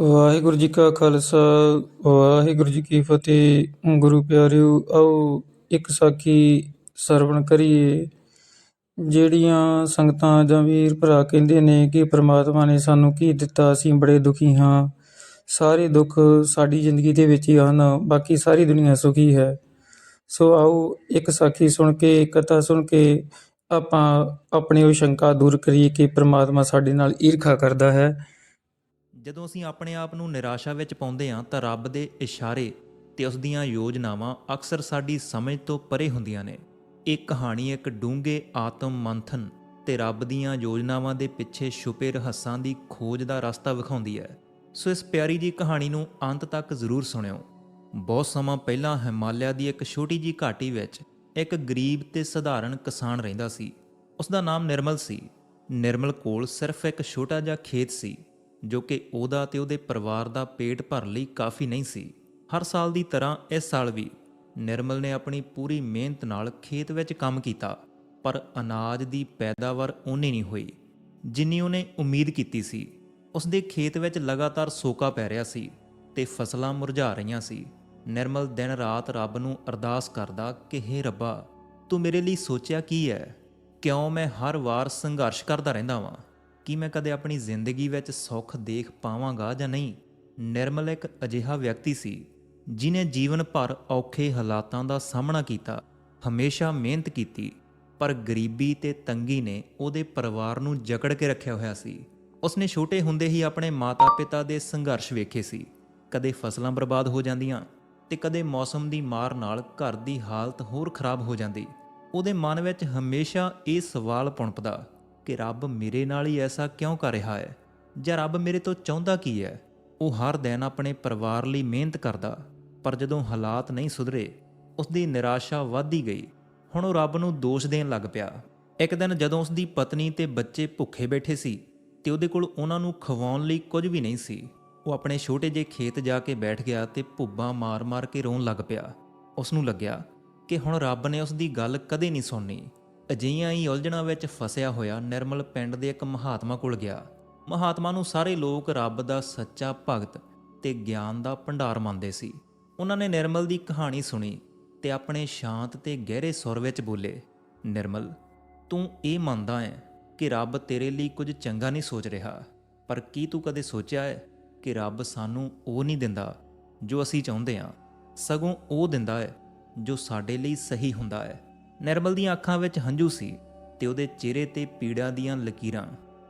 ਵਾਹਿਗੁਰੂ ਜੀ ਕਾ ਖਾਲਸਾ, ਵਾਹਿਗੁਰੂ ਜੀ ਕੀ ਫਤਿਹ। ਗੁਰੂ ਪਿਆਰਿਓ, ਆਓ ਇੱਕ ਸਾਖੀ ਸਰਵਣ ਕਰੀਏ। ਜਿਹੜੀਆਂ ਸੰਗਤਾਂ ਜਾਂ ਵੀਰ ਭਰਾ ਕਹਿੰਦੇ ਨੇ ਕਿ ਪ੍ਰਮਾਤਮਾ ਨੇ ਸਾਨੂੰ ਕੀ ਦਿੱਤਾ, ਅਸੀਂ ਬੜੇ ਦੁਖੀ ਹਾਂ। ਸਾਰੇ ਦੁੱਖ ਸਾਡੀ ਜ਼ਿੰਦਗੀ ਦੇ ਵਿੱਚ ਹੀ ਹਨ, ਬਾਕੀ ਸਾਰੀ ਦੁਨੀਆ ਸੁਖੀ ਹੈ। ਸੋ ਆਓ ਇੱਕ ਸਾਖੀ ਸੁਣ ਕੇ ਕਥਾ ਸੁਣ ਕੇ ਆਪਾਂ ਆਪਣੀ ਉਹ ਸ਼ੰਕਾ ਦੂਰ ਕਰੀਏ ਕਿ ਪ੍ਰਮਾਤਮਾ ਸਾਡੇ ਨਾਲ ਈਰਖਾ ਕਰਦਾ ਹੈ। ਜਦੋਂ ਅਸੀਂ ਆਪਣੇ ਆਪ ਨੂੰ ਨਿਰਾਸ਼ਾ ਵਿੱਚ ਪਾਉਂਦੇ ਹਾਂ ਤਾਂ ਰੱਬ ਦੇ ਇਸ਼ਾਰੇ ਤੇ ਉਸ ਦੀਆਂ ਯੋਜਨਾਵਾਂ ਅਕਸਰ ਸਾਡੀ ਸਮਝ ਤੋਂ ਪਰੇ ਹੁੰਦੀਆਂ ਨੇ। ਇਹ ਕਹਾਣੀ ਇੱਕ ਡੂੰਘੇ ਆਤਮ ਮੰਥਨ ਤੇ ਰੱਬ ਦੀਆਂ ਯੋਜਨਾਵਾਂ ਦੇ ਪਿੱਛੇ ਛੁਪੇ ਰਹੱਸਾਂ ਦੀ ਖੋਜ ਦਾ ਰਸਤਾ ਵਿਖਾਉਂਦੀ ਹੈ। ਸੋ ਇਸ ਪਿਆਰੀ ਜੀ ਕਹਾਣੀ ਨੂੰ ਅੰਤ ਤੱਕ ਜ਼ਰੂਰ ਸੁਣਿਓ। ਬਹੁਤ ਸਮਾਂ ਪਹਿਲਾਂ ਹਿਮਾਲਿਆ ਦੀ ਇੱਕ ਛੋਟੀ ਜੀ ਘਾਟੀ ਵਿੱਚ ਇੱਕ ਗਰੀਬ ਤੇ ਸਧਾਰਨ ਕਿਸਾਨ ਰਹਿੰਦਾ ਸੀ। ਉਸ ਦਾ ਨਾਮ ਨਿਰਮਲ ਸੀ। ਨਿਰਮਲ ਕੋਲ ਸਿਰਫ ਇੱਕ ਛੋਟਾ ਜਿਹਾ ਖੇਤ ਸੀ। ਜੋ ਕਿ ਉਹਦਾ ਤੇ ਉਹਦੇ ਪਰਿਵਾਰ ਦਾ ਪੇਟ ਭਰਨ ਲਈ ਕਾਫੀ ਨਹੀਂ ਸੀ। ਹਰ ਸਾਲ ਦੀ ਤਰ੍ਹਾਂ ਇਸ ਸਾਲ ਵੀ ਨਿਰਮਲ ਨੇ ਆਪਣੀ ਪੂਰੀ ਮਿਹਨਤ ਨਾਲ ਖੇਤ ਵਿੱਚ ਕੰਮ ਕੀਤਾ, ਪਰ ਅਨਾਜ ਦੀ ਪੈਦਾਵਾਰ ਓਨੀ ਨਹੀਂ ਹੋਈ, ਜਿੰਨੀ ਉਹਨੇ ਉਮੀਦ ਕੀਤੀ ਸੀ। ਉਸਦੇ ਖੇਤ ਵਿੱਚ ਲਗਾਤਾਰ ਸੋਕਾ ਪੈ ਰਿਹਾ ਸੀ ਤੇ ਫਸਲਾਂ ਮੁਰਝਾ ਰਹੀਆਂ ਸੀ। ਨਿਰਮਲ ਦਿਨ ਰਾਤ ਰੱਬ ਨੂੰ ਅਰਦਾਸ ਕਰਦਾ ਕਿ, ਹੇ ਰੱਬਾ, ਤੂੰ ਮੇਰੇ ਲਈ ਸੋਚਿਆ ਕੀ ਹੈ? ਕਿਉਂ ਮੈਂ ਹਰ ਵਾਰ ਸੰਘਰਸ਼ ਕਰਦਾ ਰਹਿੰਦਾ ਵਾਂ? ਕੀ ਮੈਂ ਕਦੇ ਆਪਣੀ ਜ਼ਿੰਦਗੀ ਵਿੱਚ ਸੁੱਖ ਦੇਖ ਪਾਵਾਂਗਾ ਜਾਂ ਨਹੀਂ? ਨਿਰਮਲ ਇੱਕ ਅਜਿਹਾ ਵਿਅਕਤੀ ਸੀ, ਜਿਨੇ ਜੀਵਨ ਭਰ ਔਖੇ ਹਾਲਾਤਾਂ ਦਾ ਸਾਹਮਣਾ ਕੀਤਾ, ਹਮੇਸ਼ਾ ਮਿਹਨਤ ਕੀਤੀ, ਪਰ ਗਰੀਬੀ ਤੇ ਤੰਗੀ ਨੇ ਉਹਦੇ ਪਰਿਵਾਰ ਨੂੰ ਜਕੜ ਕੇ ਰੱਖਿਆ ਹੋਇਆ ਸੀ। ਉਸਨੇ ਛੋਟੇ ਹੁੰਦੇ ਹੀ ਆਪਣੇ ਮਾਤਾ-ਪਿਤਾ ਦੇ ਸੰਘਰਸ਼ ਵੇਖੇ ਸੀ। ਕਦੇ ਫਸਲਾਂ ਬਰਬਾਦ ਹੋ ਜਾਂਦੀਆਂ ਤੇ ਕਦੇ ਮੌਸਮ ਦੀ ਮਾਰ ਨਾਲ ਘਰ ਦੀ ਹਾਲਤ ਹੋਰ ਖਰਾਬ ਹੋ ਜਾਂਦੀ। ਉਹਦੇ ਮਨ ਵਿੱਚ ਹਮੇਸ਼ਾ ਇਹ ਸਵਾਲ ਪੁਣਪਦਾ ਕਿ ਰੱਬ ਮੇਰੇ ਨਾਲ ਹੀ ਐਸਾ ਕਿਉਂ ਕਰ ਰਿਹਾ ਹੈ? ਜਾਂ ਰੱਬ ਮੇਰੇ ਤੋਂ ਚਾਹੁੰਦਾ ਕੀ ਹੈ? ਉਹ ਹਰ ਦਿਨ ਆਪਣੇ ਪਰਿਵਾਰ ਲਈ ਮਿਹਨਤ ਕਰਦਾ, ਪਰ ਜਦੋਂ ਹਾਲਾਤ ਨਹੀਂ ਸੁਧਰੇ ਉਸ ਦੀ ਨਿਰਾਸ਼ਾ ਵੱਧਦੀ ਗਈ। ਹੁਣ ਉਹ ਰੱਬ ਨੂੰ ਦੋਸ਼ ਦੇਣ ਲੱਗ ਪਿਆ। ਇੱਕ ਦਿਨ ਜਦੋਂ ਉਸ ਦੀ ਪਤਨੀ ਤੇ ਬੱਚੇ ਭੁੱਖੇ ਬੈਠੇ ਸੀ, ਤੇ ਉਹਦੇ ਕੋਲ ਉਹਨਾਂ ਨੂੰ ਖਵਾਉਣ ਲਈ ਕੁਝ ਵੀ ਨਹੀਂ ਸੀ, ਉਹ ਆਪਣੇ ਛੋਟੇ ਜਿਹੇ ਖੇਤ ਜਾ ਕੇ ਬੈਠ ਗਿਆ ਤੇ ਭੁੱਬਾਂ ਮਾਰ-ਮਾਰ ਕੇ ਰੋਣ ਲੱਗ ਪਿਆ। ਉਸ ਨੂੰ ਲੱਗਿਆ ਕਿ ਹੁਣ ਰੱਬ ਨੇ ਉਸ ਦੀ ਗੱਲ ਕਦੇ ਨਹੀਂ ਸੁਣਨੀ। ਅਜਿਹੀਆਂ ਹੀ ਉਲਝਣਾਂ ਵਿੱਚ ਫਸਿਆ ਹੋਇਆ ਨਿਰਮਲ ਪਿੰਡ ਦੇ ਇੱਕ ਮਹਾਤਮਾ ਕੋਲ ਗਿਆ। ਮਹਾਤਮਾ ਨੂੰ ਸਾਰੇ ਲੋਕ ਰੱਬ ਦਾ ਸੱਚਾ ਭਗਤ ਤੇ ਗਿਆਨ ਦਾ ਭੰਡਾਰ ਮੰਨਦੇ ਸੀ। ਉਹਨਾਂ ਨੇ ਨਿਰਮਲ ਦੀ ਕਹਾਣੀ ਸੁਣੀ ਤੇ ਆਪਣੇ ਸ਼ਾਂਤ ਤੇ ਗਹਿਰੇ ਸੁਰ ਵਿੱਚ ਬੋਲੇ, ਨਿਰਮਲ, ਤੂੰ ਇਹ ਮੰਨਦਾ ਹੈ ਕਿ ਰੱਬ ਤੇਰੇ ਲਈ ਕੁਝ ਚੰਗਾ ਨਹੀਂ ਸੋਚ ਰਿਹਾ, ਪਰ ਕੀ ਤੂੰ ਕਦੇ ਸੋਚਿਆ ਹੈ ਕਿ ਰੱਬ ਸਾਨੂੰ ਉਹ ਨਹੀਂ ਦਿੰਦਾ ਜੋ ਅਸੀਂ ਚਾਹੁੰਦੇ ਹਾਂ? ਸਗੋਂ ਉਹ ਦਿੰਦਾ ਹੈ ਜੋ ਸਾਡੇ ਲਈ ਸਹੀ ਹੁੰਦਾ ਹੈ। ਨਿਰਮਲ ਦੀਆਂ ਅੱਖਾਂ ਵਿੱਚ ਹੰਝੂ ਸੀ ਤੇ ਉਹਦੇ ਚਿਹਰੇ ਤੇ ਪੀੜਾ ਦੀਆਂ ਲਕੀਰਾਂ।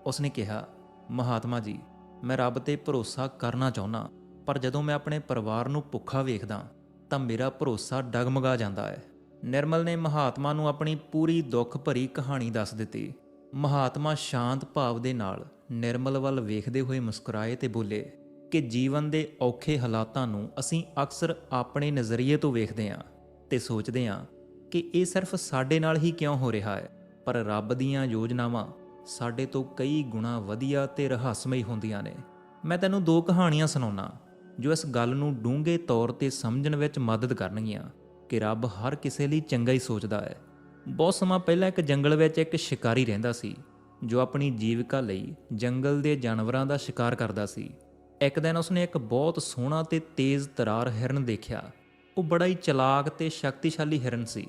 ਉਸਨੇ ਕਿਹਾ, ਮਹਾਤਮਾ ਜੀ, ਮੈਂ ਰੱਬ ਤੇ ਭਰੋਸਾ ਕਰਨਾ ਚਾਹੁੰਦਾ, ਪਰ ਜਦੋਂ ਮੈਂ ਆਪਣੇ ਪਰਿਵਾਰ ਨੂੰ ਭੁੱਖਾ ਵੇਖਦਾ, ਤਾਂ ਮੇਰਾ ਭਰੋਸਾ ਡਗਮਗਾ ਜਾਂਦਾ ਹੈ। ਨਿਰਮਲ ਨੇ ਮਹਾਤਮਾ ਨੂੰ ਆਪਣੀ ਪੂਰੀ ਦੁੱਖ ਭਰੀ ਕਹਾਣੀ ਦੱਸ ਦਿੱਤੀ। ਮਹਾਤਮਾ ਸ਼ਾਂਤ ਭਾਵ ਦੇ ਨਾਲ ਨਿਰਮਲ ਵੱਲ ਵੇਖਦੇ ਹੋਏ ਮੁਸਕਰਾਏ ਤੇ ਬੋਲੇ, ਕਿ ਜੀਵਨ ਦੇ ਔਖੇ ਹਾਲਾਤਾਂ ਨੂੰ ਅਸੀਂ ਅਕਸਰ ਆਪਣੇ ਨਜ਼ਰੀਏ ਤੋਂ ਵੇਖਦੇ ਹਾਂ ਤੇ ਸੋਚਦੇ ਹਾਂ ਕਿ ਇਹ ਸਿਰਫ ਸਾਡੇ ਨਾਲ ਹੀ ਕਿਉਂ ਹੋ ਰਿਹਾ ਹੈ? ਪਰ ਰੱਬ ਦੀਆਂ ਯੋਜਨਾਵਾਂ ਸਾਡੇ ਤੋਂ ਕਈ ਗੁਣਾ ਵਧੀਆ ਤੇ ਰਹੱਸਮਈ ਹੁੰਦੀਆਂ ਨੇ। ਮੈਂ ਤੈਨੂੰ ਦੋ ਕਹਾਣੀਆਂ ਸੁਣਾਉਣਾ ਜੋ ਇਸ ਗੱਲ ਨੂੰ ਡੂੰਘੇ ਤੌਰ ਤੇ ਸਮਝਣ ਵਿੱਚ ਮਦਦ ਕਰਨਗੀਆਂ ਕਿ ਰੱਬ ਹਰ ਕਿਸੇ ਲਈ ਚੰਗਾ ਹੀ ਸੋਚਦਾ ਹੈ। ਬਹੁਤ ਸਮਾਂ ਪਹਿਲਾਂ ਇੱਕ ਜੰਗਲ ਵਿੱਚ ਇੱਕ ਸ਼ਿਕਾਰੀ ਰਹਿੰਦਾ ਸੀ, ਜੋ ਆਪਣੀ ਜੀਵਿਕਾ ਲਈ ਜੰਗਲ ਦੇ ਜਾਨਵਰਾਂ ਦਾ ਸ਼ਿਕਾਰ ਕਰਦਾ ਸੀ। ਇੱਕ ਦਿਨ ਉਸਨੇ ਇੱਕ ਬਹੁਤ ਸੋਹਣਾ ਤੇ ਤੇਜ਼ ਤਰਾਰ ਹਿਰਨ ਦੇਖਿਆ ਉਹ ਬੜਾ ਹੀ ਚਲਾਕ ਤੇ ਸ਼ਕਤੀਸ਼ਾਲੀ ਹਿਰਨ ਸੀ,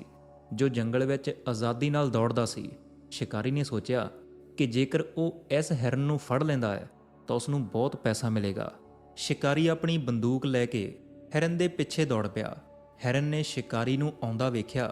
ਜੋ ਜੰਗਲ ਵਿੱਚ ਆਜ਼ਾਦੀ ਨਾਲ ਦੌੜਦਾ ਸੀ। ਸ਼ਿਕਾਰੀ ਨੇ ਸੋਚਿਆ ਕਿ ਜੇਕਰ ਉਹ ਇਸ ਹਿਰਨ ਨੂੰ ਫੜ ਲੈਂਦਾ ਹੈ, ਤਾਂ ਉਸ ਨੂੰ ਬਹੁਤ ਪੈਸਾ ਮਿਲੇਗਾ। ਸ਼ਿਕਾਰੀ ਆਪਣੀ ਬੰਦੂਕ ਲੈ ਕੇ ਹਿਰਨ ਦੇ ਪਿੱਛੇ ਦੌੜ ਪਿਆ। ਹਿਰਨ ਨੇ ਸ਼ਿਕਾਰੀ ਨੂੰ ਆਉਂਦਾ ਵੇਖਿਆ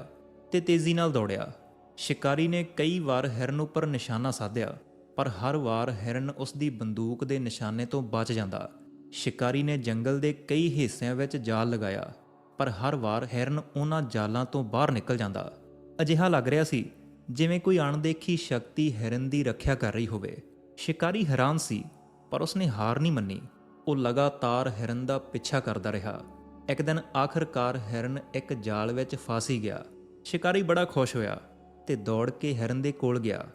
ਤੇ ਤੇਜ਼ੀ ਨਾਲ ਦੌੜਿਆ। ਸ਼ਿਕਾਰੀ ਨੇ ਕਈ ਵਾਰ ਹਿਰਨ ਉੱਪਰ ਨਿਸ਼ਾਨਾ ਸਾਧਿਆ, ਪਰ ਹਰ ਵਾਰ ਹਿਰਨ ਉਸ ਦੀ ਬੰਦੂਕ ਦੇ ਨਿਸ਼ਾਨੇ ਤੋਂ ਬਚ ਜਾਂਦਾ। ਸ਼ਿਕਾਰੀ ਨੇ ਜੰਗਲ ਦੇ ਕਈ ਹਿੱਸਿਆਂ ਵਿੱਚ ਜਾਲ ਲਗਾਇਆ। ਪਰ ਹਰ ਵਾਰ ਹਿਰਨ ਉਹਨਾਂ ਜਾਲਾਂ ਤੋਂ ਬਾਹਰ ਨਿਕਲ ਜਾਂਦਾ। ਅਜਿਹਾ ਲੱਗ ਰਿਹਾ ਸੀ, ਜਿਵੇਂ ਕੋਈ ਅਣਦੇਖੀ ਸ਼ਕਤੀ ਹਿਰਨ ਦੀ ਰੱਖਿਆ ਕਰ ਰਹੀ ਹੋਵੇ। ਸ਼ਿਕਾਰੀ ਹੈਰਾਨ ਸੀ, ਪਰ ਉਸਨੇ ਹਾਰ ਨਹੀਂ ਮੰਨੀ। ਉਹ ਲਗਾਤਾਰ ਹਿਰਨ ਦਾ ਪਿੱਛਾ ਕਰਦਾ ਰਿਹਾ। ਇੱਕ ਦਿਨ ਆਖਰਕਾਰ ਹਿਰਨ ਇੱਕ ਜਾਲ ਵਿੱਚ ਫਾਸੀ ਗਿਆ। ਸ਼ਿਕਾਰੀ ਬੜਾ ਖੁਸ਼ ਹੋਇਆ ਤੇ ਦੌੜ ਕੇ ਹਿਰਨ ਦੇ ਕੋਲ ਗਿਆ।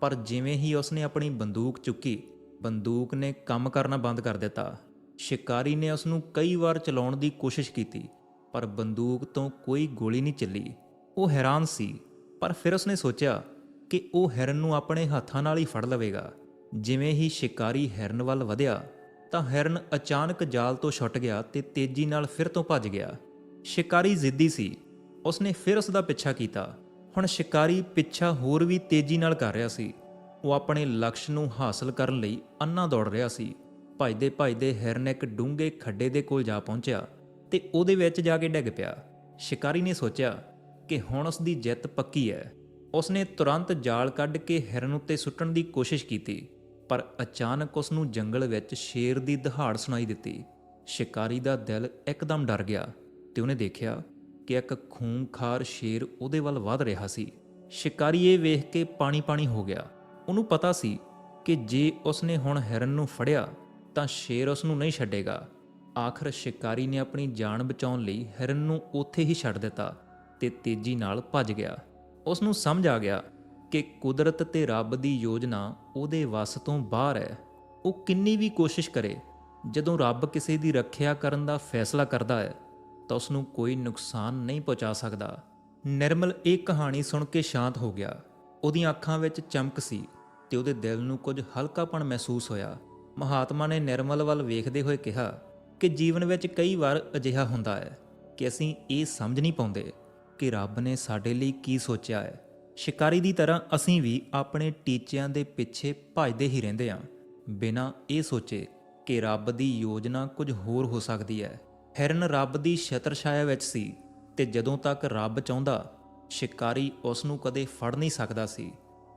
ਪਰ ਜਿਵੇਂ ਹੀ ਉਸਨੇ ਆਪਣੀ ਬੰਦੂਕ ਚੁੱਕੀ, ਬੰਦੂਕ ਨੇ ਕੰਮ ਕਰਨਾ ਬੰਦ ਕਰ ਦਿੱਤਾ। ਸ਼ਿਕਾਰੀ ਨੇ ਉਸ ਨੂੰ ਕਈ ਵਾਰ ਚਲਾਉਣ ਦੀ ਕੋਸ਼ਿਸ਼ ਕੀਤੀ ਪਰ ਬੰਦੂਕ ਤੋਂ ਕੋਈ ਗੋਲੀ ਨਹੀਂ ਚੱਲੀ। ਉਹ ਹੈਰਾਨ ਸੀ, ਪਰ ਫਿਰ ਉਸਨੇ ਸੋਚਿਆ ਕਿ ਉਹ ਹਿਰਨ ਨੂੰ ਆਪਣੇ ਹੱਥਾਂ ਨਾਲ ਹੀ ਫੜ ਲਵੇਗਾ। ਜਿਵੇਂ ਹੀ ਸ਼ਿਕਾਰੀ ਹਿਰਨ ਵੱਲ ਵਧਿਆ, ਤਾਂ ਹਿਰਨ ਅਚਾਨਕ ਜਾਲ ਤੋਂ ਛੁੱਟ ਗਿਆ ਤੇ ਤੇਜ਼ੀ ਨਾਲ ਫਿਰ ਤੋਂ ਭੱਜ ਗਿਆ। ਸ਼ਿਕਾਰੀ ਜ਼ਿੱਦੀ ਸੀ। ਉਸਨੇ ਫਿਰ ਉਸ ਦਾ ਪਿੱਛਾ ਕੀਤਾ। ਹੁਣ ਸ਼ਿਕਾਰੀ ਪਿੱਛਾ ਹੋਰ ਵੀ ਤੇਜ਼ੀ ਨਾਲ ਕਰ ਰਿਹਾ ਸੀ। ਉਹ ਆਪਣੇ ਲਕਸ਼ ਨੂੰ ਹਾਸਲ ਕਰਨ ਲਈ ਅੰਨਾ ਦੌੜ ਰਿਹਾ ਸੀ। ਭੱਜਦੇ ਭੱਜਦੇ ਹਿਰਨ ਇੱਕ ਡੂੰਘੇ ਖੱਡੇ ਦੇ ਕੋਲ ਜਾ ਪਹੁੰਚਿਆ। ਤੇ ਉਹਦੇ ਵਿੱਚ ਜਾ ਕੇ ਡਿੱਗ ਪਿਆ। ਸ਼ਿਕਾਰੀ ਨੇ ਸੋਚਿਆ ਕਿ ਹੁਣ ਉਸ ਦੀ ਜਿੱਤ ਪੱਕੀ ਹੈ। ਉਸਨੇ ਤੁਰੰਤ ਜਾਲ ਕੱਢ ਕੇ ਹਿਰਨ ਉੱਤੇ ਸੁੱਟਣ ਦੀ ਕੋਸ਼ਿਸ਼ ਕੀਤੀ, ਪਰ ਅਚਾਨਕ ਉਸ ਨੂੰ ਜੰਗਲ ਵਿੱਚ ਸ਼ੇਰ ਦੀ ਦਹਾੜ ਸੁਣਾਈ ਦਿੱਤੀ। ਸ਼ਿਕਾਰੀ ਦਾ ਦਿਲ ਇੱਕਦਮ ਡਰ ਗਿਆ ਤੇ ਉਹਨੇ ਦੇਖਿਆ ਕਿ ਇੱਕ ਖੂੰਖਾਰ ਸ਼ੇਰ ਉਹਦੇ ਵੱਲ ਵਧ ਰਿਹਾ ਸੀ। ਸ਼ਿਕਾਰੀ ਇਹ ਵੇਖ ਕੇ ਪਾਣੀ-ਪਾਣੀ ਹੋ ਗਿਆ। ਉਹਨੂੰ ਪਤਾ ਸੀ ਕਿ ਜੇ ਉਸਨੇ ਹੁਣ ਹਿਰਨ ਨੂੰ ਫੜਿਆ, ਤਾਂ ਸ਼ੇਰ ਉਸ ਨੂੰ ਨਹੀਂ ਛੱਡੇਗਾ। ਆਖਰ ਸ਼ਿਕਾਰੀ ਨੇ ਆਪਣੀ ਜਾਨ ਬਚਾਉਣ ਲਈ ਹਿਰਨ ਨੂੰ ਉੱਥੇ ਹੀ ਛੱਡ ਦਿੱਤਾ ਤੇ ਤੇਜ਼ੀ ਨਾਲ ਭੱਜ ਗਿਆ। ਉਸ ਨੂੰ ਸਮਝ ਆ ਗਿਆ ਕਿ ਕੁਦਰਤ ਤੇ ਰੱਬ ਦੀ ਯੋਜਨਾ ਉਹਦੇ ਵੱਸ ਤੋਂ ਬਾਹਰ ਹੈ। ਉਹ ਕਿੰਨੀ ਵੀ ਕੋਸ਼ਿਸ਼ ਕਰੇ, ਜਦੋਂ ਰੱਬ ਕਿਸੇ ਦੀ ਰੱਖਿਆ ਕਰਨ ਦਾ ਫੈਸਲਾ ਕਰਦਾ ਹੈ, ਤਾਂ ਉਸ ਨੂੰ ਕੋਈ ਨੁਕਸਾਨ ਨਹੀਂ ਪਹੁੰਚਾ ਸਕਦਾ। ਨਿਰਮਲ ਇਹ ਕਹਾਣੀ ਸੁਣ ਕੇ ਸ਼ਾਂਤ ਹੋ ਗਿਆ। ਉਹਦੀਆਂ ਅੱਖਾਂ ਵਿੱਚ ਚਮਕ ਸੀ ਤੇ ਉਹਦੇ ਦਿਲ ਨੂੰ ਕੁਝ ਹਲਕਾਪਣ ਮਹਿਸੂਸ ਹੋਇਆ। ਮਹਾਤਮਾ ਨੇ ਨਿਰਮਲ ਵੱਲ ਵੇਖਦੇ ਹੋਏ ਕਿਹਾ ਕਿ ਜੀਵਨ ਵਿੱਚ ਕਈ ਵਾਰ ਅਜਿਹਾ ਹੁੰਦਾ ਹੈ ਕਿ ਅਸੀਂ ਇਹ ਸਮਝ ਨਹੀਂ ਪਾਉਂਦੇ ਕਿ ਰੱਬ ਨੇ ਸਾਡੇ ਲਈ ਕੀ ਸੋਚਿਆ ਹੈ। ਸ਼ਿਕਾਰੀ ਦੀ ਤਰ੍ਹਾਂ ਅਸੀਂ ਵੀ ਆਪਣੇ ਟੀਚਿਆਂ ਦੇ ਪਿੱਛੇ ਭੱਜਦੇ ਹੀ ਰਹਿੰਦੇ ਹਾਂ, ਬਿਨਾਂ ਇਹ ਸੋਚੇ ਕਿ ਰੱਬ ਦੀ ਯੋਜਨਾ ਕੁਝ ਹੋਰ ਹੋ ਸਕਦੀ ਹੈ। ਹਿਰਨ ਰੱਬ ਦੀ ਛਤਰ ਛਾਇਆ ਵਿੱਚ ਸੀ ਤੇ ਜਦੋਂ ਤੱਕ ਰੱਬ ਚਾਹੁੰਦਾ, ਸ਼ਿਕਾਰੀ ਉਸ ਨੂੰ ਕਦੇ ਫੜ ਨਹੀਂ ਸਕਦਾ ਸੀ।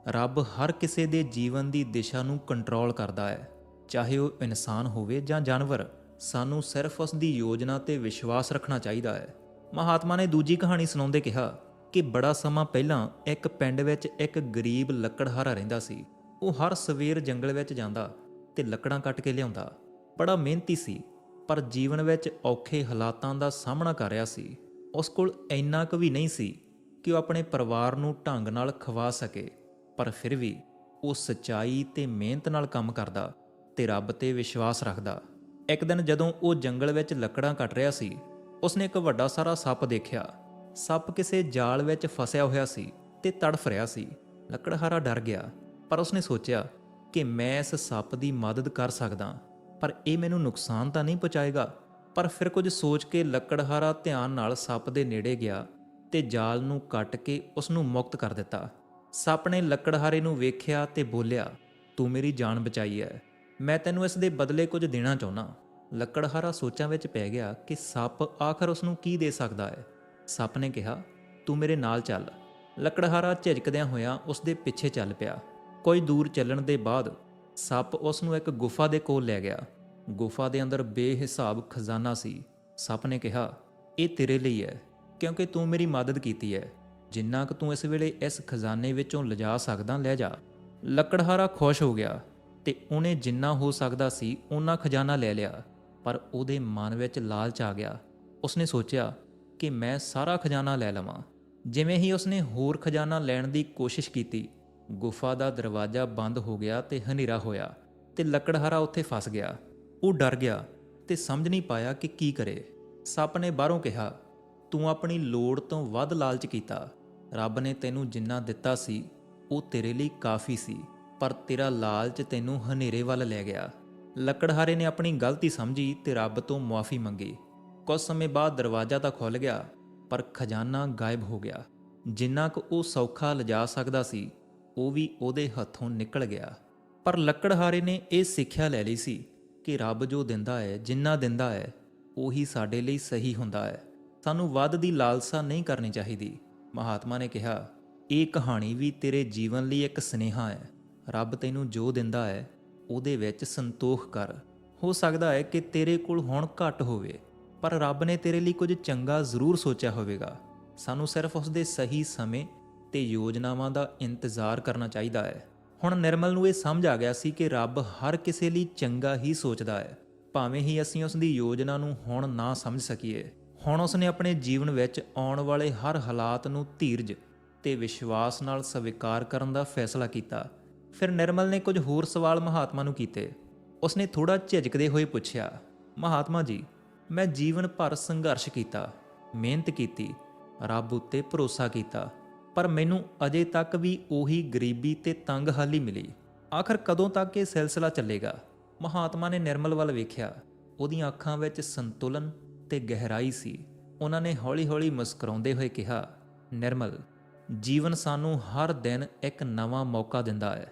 ਰੱਬ ਹਰ ਕਿਸੇ ਦੇ ਜੀਵਨ ਦੀ ਦਿਸ਼ਾ ਨੂੰ ਕੰਟਰੋਲ ਕਰਦਾ ਹੈ, ਚਾਹੇ ਉਹ ਇਨਸਾਨ ਹੋਵੇ ਜਾਂ ਜਾਨਵਰ। ਸਾਨੂੰ ਸਿਰਫ ਉਸ ਦੀ ਯੋਜਨਾ ਤੇ ਵਿਸ਼ਵਾਸ ਰੱਖਣਾ ਚਾਹੀਦਾ ਹੈ। ਮਹਾਤਮਾ ਨੇ ਦੂਜੀ ਕਹਾਣੀ ਸੁਣਾਉਂਦੇ ਕਿਹਾ ਕਿ ਬੜਾ ਸਮਾਂ ਪਹਿਲਾਂ ਇੱਕ ਪਿੰਡ ਵਿੱਚ ਇੱਕ ਗਰੀਬ ਲੱਕੜਹਾਰਾ ਰਹਿੰਦਾ ਸੀ। ਉਹ ਹਰ ਸਵੇਰ ਜੰਗਲ ਵਿੱਚ ਜਾਂਦਾ ਤੇ ਲੱਕੜਾਂ ਕੱਟ ਕੇ ਲਿਆਉਂਦਾ। ਬੜਾ ਮਿਹਨਤੀ ਸੀ, ਪਰ ਜੀਵਨ ਵਿੱਚ ਔਖੇ ਹਾਲਾਤਾਂ ਦਾ ਸਾਹਮਣਾ ਕਰ ਰਿਹਾ ਸੀ। ਉਸ ਕੋਲ ਇੰਨਾ ਕੁ ਵੀ ਨਹੀਂ ਸੀ ਕਿ ਉਹ ਆਪਣੇ ਪਰਿਵਾਰ ਨੂੰ ਢੰਗ ਨਾਲ ਖਵਾ ਸਕੇ, ਪਰ ਫਿਰ ਵੀ ਉਹ ਸਚਾਈ ਤੇ ਮਿਹਨਤ ਨਾਲ ਕੰਮ ਕਰਦਾ ਤੇ ਰੱਬ ਤੇ ਵਿਸ਼ਵਾਸ ਰੱਖਦਾ। ਇੱਕ ਦਿਨ ਜਦੋਂ ਉਹ ਜੰਗਲ ਵਿੱਚ ਲੱਕੜਾਂ ਕੱਟ ਰਿਹਾ ਸੀ, ਉਸਨੇ ਇੱਕ ਵੱਡਾ ਸਾਰਾ ਸੱਪ ਦੇਖਿਆ। ਸੱਪ ਕਿਸੇ ਜਾਲ ਵਿੱਚ ਫਸਿਆ ਹੋਇਆ ਸੀ ਤੇ ਤੜਫ ਰਿਹਾ ਸੀ। ਲੱਕੜਹਾਰਾ ਡਰ ਗਿਆ, ਪਰ ਉਸਨੇ ਸੋਚਿਆ ਕਿ ਮੈਂ ਇਸ ਸੱਪ ਦੀ ਮਦਦ ਕਰ ਸਕਦਾ, ਪਰ ਇਹ ਮੈਨੂੰ ਨੁਕਸਾਨ ਤਾਂ ਨਹੀਂ ਪਹੁੰਚਾਏਗਾ। ਪਰ ਫਿਰ ਕੁਝ ਸੋਚ ਕੇ ਲੱਕੜਹਾਰਾ ਧਿਆਨ ਨਾਲ ਸੱਪ ਦੇ ਨੇੜੇ ਗਿਆ ਤੇ ਜਾਲ ਨੂੰ ਕੱਟ ਕੇ ਉਸ ਨੂੰ ਮੁਕਤ ਕਰ ਦਿੱਤਾ। ਸੱਪ ਨੇ ਲੱਕੜਹਾਰੇ ਨੂੰ ਵੇਖਿਆ ਤੇ ਬੋਲਿਆ, ਤੂੰ ਮੇਰੀ ਜਾਨ ਬਚਾਈ ਹੈ। ਮੈਂ ਤੈਨੂੰ ਇਸ ਦੇ ਬਦਲੇ ਕੁਝ ਦੇਣਾ ਚਾਹੁੰਦਾ ਲੱਕੜਹਾਰਾ ਸੋਚਾਂ ਵਿੱਚ ਪੈ ਗਿਆ ਕਿ ਸੱਪ ਆਖਰ ਉਸ ਨੂੰ ਕੀ ਦੇ ਸਕਦਾ ਹੈ। ਸੱਪ ਨੇ ਕਿਹਾ, ਤੂੰ ਮੇਰੇ ਨਾਲ ਚੱਲ। ਲੱਕੜਹਾਰਾ ਝਿਜਕਦਿਆਂ ਹੋਇਆਂ ਉਸ ਦੇ ਪਿੱਛੇ ਚੱਲ ਪਿਆ। ਕੋਈ ਦੂਰ ਚੱਲਣ ਦੇ ਬਾਅਦ ਸੱਪ ਉਸ ਨੂੰ ਇੱਕ ਗੁਫਾ ਦੇ ਕੋਲ ਲੈ ਗਿਆ। ਗੁਫਾ ਦੇ ਅੰਦਰ ਬੇਹਿਸਾਬ ਖਜ਼ਾਨਾ ਸੀ। ਸੱਪ ਨੇ ਕਿਹਾ, ਇਹ ਤੇਰੇ ਲਈ ਹੈ, ਕਿਉਂਕਿ ਤੂੰ ਮੇਰੀ ਮਦਦ ਕੀਤੀ ਹੈ। ਜਿੰਨਾ ਕੁ ਤੂੰ ਇਸ ਵੇਲੇ ਇਸ ਖਜ਼ਾਨੇ ਵਿੱਚੋਂ ਲਿਜਾ ਸਕਦਾ, ਲੈ ਜਾ। ਲੱਕੜਹਾਰਾ ਖੁਸ਼ ਹੋ ਗਿਆ। ਤੇ ਉਹਨੇ ਜਿੰਨਾ ਹੋ ਸਕਦਾ ਸੀ ਉਹਨਾਂ ਖਜ਼ਾਨਾ ਲੈ ਲਿਆ, ਪਰ ਉਹਦੇ ਮਨ ਵਿੱਚ ਲਾਲਚ ਆ ਗਿਆ। ਉਸਨੇ ਸੋਚਿਆ ਕਿ ਮੈਂ ਸਾਰਾ ਖਜ਼ਾਨਾ ਲੈ ਲਵਾਂ। ਜਿਵੇਂ ਹੀ ਉਸਨੇ ਹੋਰ ਖਜ਼ਾਨਾ ਲੈਣ ਦੀ ਕੋਸ਼ਿਸ਼ ਕੀਤੀ, ਗੁਫਾ ਦਾ ਦਰਵਾਜ਼ਾ ਬੰਦ ਹੋ ਗਿਆ ਤੇ ਹਨੇਰਾ ਹੋਇਆ ਤੇ ਲੱਕੜਹਾਰਾ ਉੱਥੇ ਫਸ ਗਿਆ। ਉਹ ਡਰ ਗਿਆ ਤੇ ਸਮਝ ਨਹੀਂ ਪਾਇਆ ਕਿ ਕੀ ਕਰੇ। ਸੱਪ ਨੇ ਬਾਹਰੋਂ ਕਿਹਾ, ਤੂੰ ਆਪਣੀ ਲੋੜ ਤੋਂ ਵੱਧ ਲਾਲਚ ਕੀਤਾ। ਰੱਬ ਨੇ ਤੈਨੂੰ ਜਿੰਨਾ ਦਿੱਤਾ ਸੀ, ਉਹ ਤੇਰੇ ਲਈ ਕਾਫੀ ਸੀ। ਪਰ ਤੇਰਾ ਲਾਲਚ ਤੈਨੂੰ ਹਨੇਰੇ ਵੱਲ ਲੈ ਗਿਆ। ਲੱਕੜਹਾਰੇ ਨੇ ਆਪਣੀ ਗਲਤੀ ਸਮਝੀ ਤੇ ਰੱਬ ਤੋਂ ਮੁਆਫੀ ਮੰਗੀ। ਕੁਝ ਸਮੇਂ ਬਾਅਦ ਦਰਵਾਜ਼ਾ ਤਾਂ ਖੁੱਲ ਗਿਆ, ਪਰ ਖਜ਼ਾਨਾ ਗਾਇਬ ਹੋ ਗਿਆ। ਜਿੰਨਾ ਕੁ ਉਹ ਸੌਖਾ ਲਿਜਾ ਸਕਦਾ ਸੀ, ਉਹ ਵੀ ਉਹਦੇ ਹੱਥੋਂ ਨਿਕਲ ਗਿਆ। ਪਰ ਲੱਕੜਹਾਰੇ ਨੇ ਇਹ ਸਿੱਖਿਆ ਲੈ ਲਈ ਸੀ ਕਿ ਰੱਬ ਜੋ ਦਿੰਦਾ ਹੈ, ਜਿੰਨਾ ਦਿੰਦਾ ਹੈ, ਉਹੀ ਸਾਡੇ ਲਈ ਸਹੀ ਹੁੰਦਾ ਹੈ। ਸਾਨੂੰ ਵੱਧ ਦੀ ਲਾਲਸਾ ਨਹੀਂ ਕਰਨੀ ਚਾਹੀਦੀ। ਮਹਾਤਮਾ ਨੇ ਕਿਹਾ, ਇਹ ਕਹਾਣੀ ਵੀ ਤੇਰੇ ਜੀਵਨ ਲਈ ਇੱਕ ਸਨੇਹਾ ਹੈ। ਰੱਬ ਤੈਨੂੰ ਜੋ ਦਿੰਦਾ ਹੈ, ਉਹਦੇ ਵਿੱਚ ਸੰਤੋਖ ਕਰ। ਹੋ ਸਕਦਾ ਹੈ ਕਿ ਤੇਰੇ ਕੋਲ ਹੁਣ ਘੱਟ ਹੋਵੇ, ਪਰ ਰੱਬ ਨੇ ਤੇਰੇ ਲਈ ਕੁਝ ਚੰਗਾ ਜ਼ਰੂਰ ਸੋਚਿਆ ਹੋਵੇਗਾ। ਸਾਨੂੰ ਸਿਰਫ ਉਸ ਦੇ ਸਹੀ ਸਮੇਂ ਤੇ ਯੋਜਨਾਵਾਂ ਦਾ ਇੰਤਜ਼ਾਰ ਕਰਨਾ ਚਾਹੀਦਾ ਹੈ। ਹੁਣ ਨਿਰਮਲ ਨੂੰ ਇਹ ਸਮਝ ਆ ਗਿਆ ਸੀ ਕਿ ਰੱਬ ਹਰ ਕਿਸੇ ਲਈ ਚੰਗਾ ਹੀ ਸੋਚਦਾ ਹੈ, ਭਾਵੇਂ ਹੀ ਅਸੀਂ ਉਸ ਦੀ ਯੋਜਨਾ ਨੂੰ ਹੁਣ ਨਾ ਸਮਝ ਸਕੀਏ। ਹੁਣ ਉਸ ਨੇ ਆਪਣੇ ਜੀਵਨ ਵਿੱਚ ਆਉਣ ਵਾਲੇ ਹਰ ਹਾਲਾਤ ਨੂੰ ਧੀਰਜ ਤੇ ਵਿਸ਼ਵਾਸ ਨਾਲ ਸਵੀਕਾਰ ਕਰਨ ਦਾ ਫੈਸਲਾ ਕੀਤਾ। ਫਿਰ ਨਿਰਮਲ ਨੇ ਕੁਝ ਹੋਰ ਸਵਾਲ ਮਹਾਤਮਾ ਨੂੰ ਕੀਤੇ। ਉਸਨੇ ਥੋੜਾ ਝਿਜਕਦੇ ਹੋਏ ਪੁੱਛਿਆ, ਮਹਾਤਮਾ ਜੀ, ਮੈਂ ਜੀਵਨ ਭਰ ਸੰਘਰਸ਼ ਕੀਤਾ, ਮਿਹਨਤ ਕੀਤੀ, ਰੱਬ ਉੱਤੇ ਭਰੋਸਾ ਕੀਤਾ, ਪਰ ਮੈਨੂੰ ਅਜੇ ਤੱਕ ਵੀ ਉਹੀ ਗਰੀਬੀ ਤੇ ਤੰਗ ਹਾਲੀ ਮਿਲੀ। ਆਖਰ ਕਦੋਂ ਤੱਕ ਇਹ ਸਿਲਸਿਲਾ ਚੱਲੇਗਾ? ਮਹਾਤਮਾ ਨੇ ਨਿਰਮਲ ਵੱਲ ਵੇਖਿਆ। ਉਹਦੀਆਂ ਅੱਖਾਂ ਵਿੱਚ ਸੰਤੁਲਨ ਤੇ ਗਹਿਰਾਈ ਸੀ। ਉਹਨਾਂ ਨੇ ਹੌਲੀ-ਹੌਲੀ ਮੁਸਕਰਾਉਂਦੇ ਹੋਏ ਕਿਹਾ, ਨਿਰਮਲ, ਜੀਵਨ ਸਾਨੂੰ ਹਰ ਦਿਨ ਇੱਕ ਨਵਾਂ ਮੌਕਾ ਦਿੰਦਾ ਹੈ।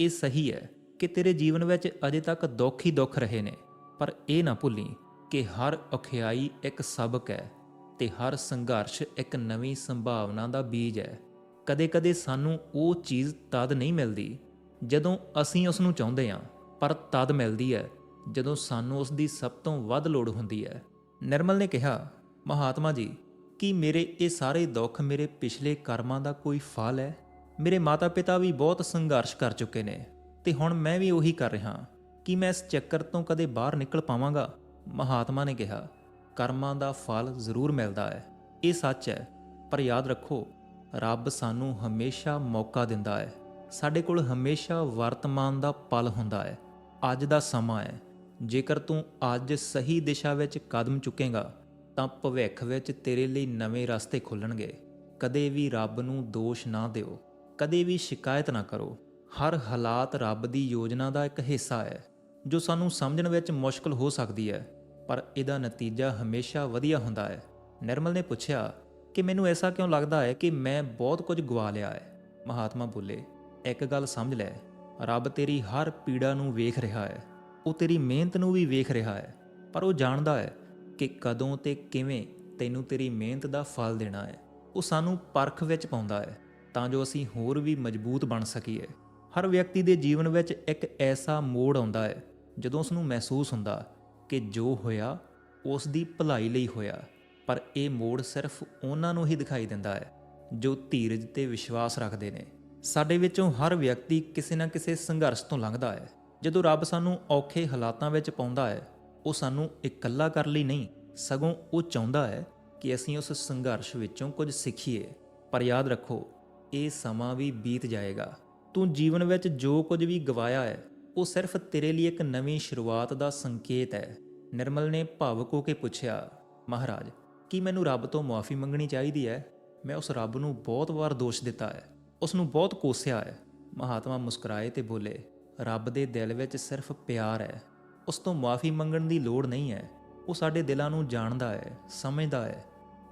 ਇਹ ਸਹੀ ਹੈ ਕਿ ਤੇਰੇ ਜੀਵਨ ਵਿੱਚ ਅਜੇ ਤੱਕ ਦੁੱਖ ਹੀ ਦੁੱਖ ਰਹੇ ਨੇ। ਪਰ ਇਹ ਨਾ ਭੁੱਲੀ ਕਿ ਹਰ ਔਖਿਆਈ ਇੱਕ ਸਬਕ ਹੈ ਤੇ ਹਰ ਸੰਘਰਸ਼ ਇੱਕ ਨਵੀਂ ਸੰਭਾਵਨਾ ਦਾ ਬੀਜ ਹੈ। ਕਦੇ-ਕਦੇ ਸਾਨੂੰ ਉਹ ਚੀਜ਼ ਤਦ ਨਹੀਂ ਮਿਲਦੀ ਜਦੋਂ ਅਸੀਂ ਉਸ ਨੂੰ ਚਾਹੁੰਦੇ ਹਾਂ, ਪਰ ਤਦ ਮਿਲਦੀ ਹੈ ਜਦੋਂ ਸਾਨੂੰ ਉਸ ਦੀ ਸਭ ਤੋਂ ਵੱਧ ਲੋੜ ਹੁੰਦੀ ਹੈ। ਨਿਰਮਲ ਨੇ ਕਿਹਾ, ਮਹਾਤਮਾ ਜੀ, ਕੀ ਮੇਰੇ ਇਹ ਸਾਰੇ ਦੁੱਖ ਮੇਰੇ ਪਿਛਲੇ ਕਰਮਾਂ ਦਾ ਕੋਈ ਫਲ ਹੈ? ਮੇਰੇ ਮਾਤਾ-ਪਿਤਾ ਵੀ ਬਹੁਤ ਸੰਘਰਸ਼ ਕਰ ਚੁੱਕੇ ਨੇ ਤੇ ਹੁਣ ਮੈਂ ਵੀ ਉਹੀ ਕਰ ਰਿਹਾ ਕਿ ਮੈਂ ਇਸ ਚੱਕਰ ਤੋਂ ਕਦੇ ਬਾਹਰ ਨਿਕਲ ਪਾਵਾਂਗਾ, ਮਹਾਤਮਾ ਨੇ ਕਿਹਾ। ਕਰਮਾਂ ਦਾ ਫਲ ਜ਼ਰੂਰ ਮਿਲਦਾ ਹੈ। ਇਹ ਸੱਚ ਹੈ, ਪਰ ਯਾਦ ਰੱਖੋ, ਰੱਬ ਸਾਨੂੰ ਹਮੇਸ਼ਾ ਮੌਕਾ ਦਿੰਦਾ ਹੈ। ਸਾਡੇ ਕੋਲ ਹਮੇਸ਼ਾ ਵਰਤਮਾਨ ਦਾ ਪਲ ਹੁੰਦਾ ਹੈ। ਅੱਜ ਦਾ ਸਮਾਂ ਹੈ। ਜੇਕਰ ਤੂੰ ਅੱਜ ਸਹੀ ਦਿਸ਼ਾ ਵਿੱਚ ਕਦਮ ਚੁੱਕੇਗਾ, ਤਾਂ ਭਵਿੱਖ ਵਿੱਚ ਤੇਰੇ ਲਈ ਨਵੇਂ ਰਸਤੇ ਖੁੱਲਣਗੇ। ਕਦੇ ਵੀ ਰੱਬ ਨੂੰ ਦੋਸ਼ ਨਾ ਦਿਓ। ਕਦੇ ਵੀ ਸ਼ਿਕਾਇਤ ਨਾ ਕਰੋ। ਹਰ ਹਾਲਾਤ ਰੱਬ ਦੀ ਯੋਜਨਾ ਦਾ ਇੱਕ ਹਿੱਸਾ ਹੈ, ਜੋ ਸਾਨੂੰ ਸਮਝਣ ਵਿੱਚ ਮੁਸ਼ਕਲ ਹੋ ਸਕਦੀ ਹੈ, ਪਰ ਇਹਦਾ ਨਤੀਜਾ ਹਮੇਸ਼ਾ ਵਧੀਆ ਹੁੰਦਾ ਹੈ। ਨਿਰਮਲ ਨੇ ਪੁੱਛਿਆ, ਕਿ ਮੈਨੂੰ ਐਸਾ ਕਿਉਂ ਲੱਗਦਾ ਹੈ ਕਿ ਮੈਂ ਬਹੁਤ ਕੁਝ ਗਵਾ ਲਿਆ ਹੈ? ਮਹਾਤਮਾ ਬੋਲੇ, ਇੱਕ ਗੱਲ ਸਮਝ ਲੈ, ਰੱਬ ਤੇਰੀ ਹਰ ਪੀੜਾ ਨੂੰ ਵੇਖ ਰਿਹਾ ਹੈ, ਉਹ ਤੇਰੀ ਮਿਹਨਤ ਨੂੰ ਵੀ ਵੇਖ ਰਿਹਾ ਹੈ, ਪਰ ਉਹ ਜਾਣਦਾ ਹੈ ਕਿ ਕਦੋਂ ਤੇ ਕਿਵੇਂ ਤੈਨੂੰ ਤੇਰੀ ਮਿਹਨਤ ਦਾ ਫਲ ਦੇਣਾ ਹੈ, ਉਹ ਸਾਨੂੰ ਪਰਖ ਵਿੱਚ ਪਾਉਂਦਾ ਹੈ। ਤਾਂ ਜੋ ਅਸੀਂ ਹੋਰ ਵੀ ਮਜ਼ਬੂਤ ਬਣ ਸਕੀਏ। ਹਰ ਵਿਅਕਤੀ ਦੇ ਜੀਵਨ ਵਿੱਚ ਇੱਕ ਐਸਾ ਮੋੜ ਆਉਂਦਾ ਹੈ, ਜਦੋਂ ਉਸ ਨੂੰ ਮਹਿਸੂਸ ਹੁੰਦਾ ਕਿ ਜੋ ਹੋਇਆ, ਉਸ ਦੀ ਭਲਾਈ ਲਈ ਹੋਇਆ। ਪਰ ਇਹ ਮੋੜ ਸਿਰਫ ਉਹਨਾਂ ਨੂੰ ਹੀ ਦਿਖਾਈ ਦਿੰਦਾ ਹੈ, ਜੋ ਧੀਰਜ ਤੇ ਵਿਸ਼ਵਾਸ ਰੱਖਦੇ ਨੇ। ਸਾਡੇ ਵਿੱਚੋਂ ਹਰ ਵਿਅਕਤੀ ਕਿਸੇ ਨਾ ਕਿਸੇ ਸੰਘਰਸ਼ ਤੋਂ ਲੰਘਦਾ ਹੈ। ਜਦੋਂ ਰੱਬ ਸਾਨੂੰ ਔਖੇ ਹਾਲਾਤਾਂ ਵਿੱਚ ਪਾਉਂਦਾ ਹੈ, ਉਹ ਸਾਨੂੰ ਇਕੱਲਾ ਕਰ ਲਈ ਨਹੀਂ, ਸਗੋਂ ਉਹ ਚਾਹੁੰਦਾ ਹੈ ਕਿ ਅਸੀਂ ਉਸ ਸੰਘਰਸ਼ ਵਿੱਚੋਂ ਕੁਝ ਸਿੱਖੀਏ। ਪਰ ਯਾਦ ਰੱਖੋ ਇਹ ਸਮਾਂ ਵੀ ਬੀਤ ਜਾਏਗਾ। ਤੂੰ ਜੀਵਨ ਵਿੱਚ ਜੋ ਕੁਝ ਵੀ ਗਵਾਇਆ ਹੈ, ਉਹ ਸਿਰਫ ਤੇਰੇ ਲਈ ਇੱਕ ਨਵੀਂ ਸ਼ੁਰੂਆਤ ਦਾ ਸੰਕੇਤ ਹੈ। ਨਿਰਮਲ ਨੇ ਭਾਵੁਕ ਹੋ ਕੇ ਪੁੱਛਿਆ, ਮਹਾਰਾਜ, ਕੀ ਮੈਨੂੰ ਰੱਬ ਤੋਂ ਮਾਫੀ ਮੰਗਣੀ ਚਾਹੀਦੀ ਹੈ? ਮੈਂ ਉਸ ਰੱਬ ਨੂੰ ਬਹੁਤ ਵਾਰ ਦੋਸ਼ ਦਿੱਤਾ ਹੈ, ਉਸ ਨੂੰ ਬਹੁਤ ਕੋਸਿਆ ਹੈ। ਮਹਾਤਮਾ ਮੁਸਕਰਾਏ ਤੇ ਬੋਲੇ, ਰੱਬ ਦੇ ਦਿਲ ਵਿੱਚ ਸਿਰਫ ਪਿਆਰ ਹੈ। ਉਸ ਤੋਂ ਮਾਫੀ ਮੰਗਣ ਦੀ ਲੋੜ ਨਹੀਂ ਹੈ। ਉਹ ਸਾਡੇ ਦਿਲਾਂ ਨੂੰ ਜਾਣਦਾ ਹੈ, ਸਮਝਦਾ ਹੈ।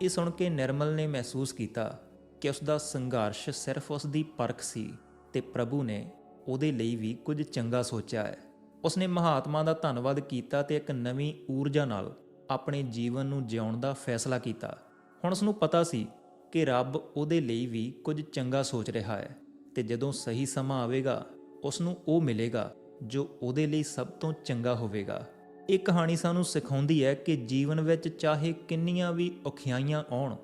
ਇਹ ਸੁਣ ਕੇ ਨਿਰਮਲ ਨੇ ਮਹਿਸੂਸ ਕੀਤਾ ਕਿ ਉਸ ਦਾ ਸੰਘਰਸ਼ ਸਿਰਫ ਉਸ ਦੀ ਪਰਖ ਸੀ ਤੇ ਪ੍ਰਭੂ ਨੇ ਉਹਦੇ ਲਈ ਵੀ ਕੁਝ ਚੰਗਾ ਸੋਚਿਆ ਹੈ। ਉਸਨੇ ਮਹਾਤਮਾ ਦਾ ਧੰਨਵਾਦ ਕੀਤਾ ਤੇ ਇੱਕ ਨਵੀਂ ਊਰਜਾ ਨਾਲ ਆਪਣੇ ਜੀਵਨ ਨੂੰ ਜਿਉਣ ਦਾ ਫੈਸਲਾ ਕੀਤਾ। ਹੁਣ ਉਸ ਨੂੰ ਪਤਾ ਸੀ ਕਿ ਰੱਬ ਉਹਦੇ ਲਈ ਵੀ ਕੁਝ ਚੰਗਾ ਸੋਚ ਰਿਹਾ ਹੈ ਤੇ ਜਦੋਂ ਸਹੀ ਸਮਾਂ ਆਵੇਗਾ ਉਸ ਨੂੰ ਉਹ ਮਿਲੇਗਾ ਜੋ ਉਹਦੇ ਲਈ ਸਭ ਤੋਂ ਚੰਗਾ ਹੋਵੇਗਾ। ਇਹ ਕਹਾਣੀ ਸਾਨੂੰ ਸਿਖਾਉਂਦੀ ਹੈ ਕਿ ਜੀਵਨ ਵਿੱਚ ਚਾਹੇ ਕਿੰਨੀਆਂ ਵੀ ਔਖਿਆਈਆਂ ਆਉਣ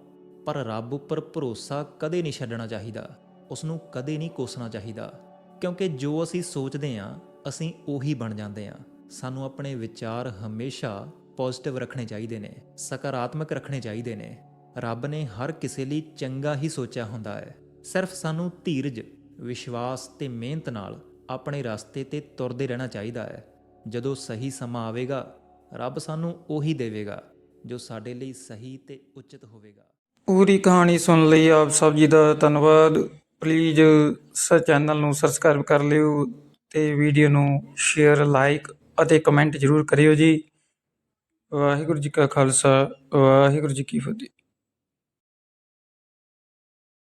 ਪਰ ਰੱਬ ਉੱਪਰ ਭਰੋਸਾ ਕਦੇ ਨਹੀਂ ਛੱਡਣਾ ਚਾਹੀਦਾ। ਉਸ ਨੂੰ ਕਦੇ ਨਹੀਂ ਕੋਸਣਾ ਚਾਹੀਦਾ। ਕਿਉਂਕਿ ਜੋ ਅਸੀਂ ਸੋਚਦੇ ਹਾਂ, ਅਸੀਂ ਉਹੀ ਬਣ ਜਾਂਦੇ ਹਾਂ। ਸਾਨੂੰ ਆਪਣੇ ਵਿਚਾਰ ਹਮੇਸ਼ਾ ਪੋਜ਼ਿਟਿਵ ਰੱਖਣੇ ਚਾਹੀਦੇ ਨੇ, ਸਕਾਰਾਤਮਕ ਰੱਖਣੇ ਚਾਹੀਦੇ ਨੇ। ਰੱਬ ਨੇ ਹਰ ਕਿਸੇ ਲਈ ਚੰਗਾ ਹੀ ਸੋਚਿਆ ਹੁੰਦਾ ਹੈ। ਸਿਰਫ ਸਾਨੂੰ ਧੀਰਜ, ਵਿਸ਼ਵਾਸ ਤੇ ਮਿਹਨਤ ਨਾਲ ਆਪਣੇ ਰਸਤੇ ਤੇ ਤੁਰਦੇ ਰਹਿਣਾ ਚਾਹੀਦਾ ਹੈ। ਜਦੋਂ ਸਹੀ ਸਮਾਂ ਆਵੇਗਾ, ਰੱਬ ਸਾਨੂੰ ਉਹੀ ਦੇਵੇਗਾ, ਜੋ ਸਾਡੇ ਲਈ ਸਹੀ ਤੇ ਉਚਿਤ ਹੋਵੇਗਾ। ਪੂਰੀ ਕਹਾਣੀ ਸੁਣ ਲਈ ਆਪ ਸਭ ਜੀ ਦਾ ਧੰਨਵਾਦ। ਪਲੀਜ਼ ਸ ਚੈਨਲ ਨੂੰ ਸਬਸਕ੍ਰਾਈਬ ਕਰ ਲਿਓ ਤੇ ਵੀਡੀਓ ਨੂੰ ਸ਼ੇਅਰ ਲਾਈਕ ਅਤੇ ਕਮੈਂਟ ਜ਼ਰੂਰ ਕਰਿਓ ਜੀ। ਵਾਹਿਗੁਰੂ ਜੀ ਕਾ ਖਾਲਸਾ, ਵਾਹਿਗੁਰੂ ਜੀ ਕੀ ਫਤਿਹ।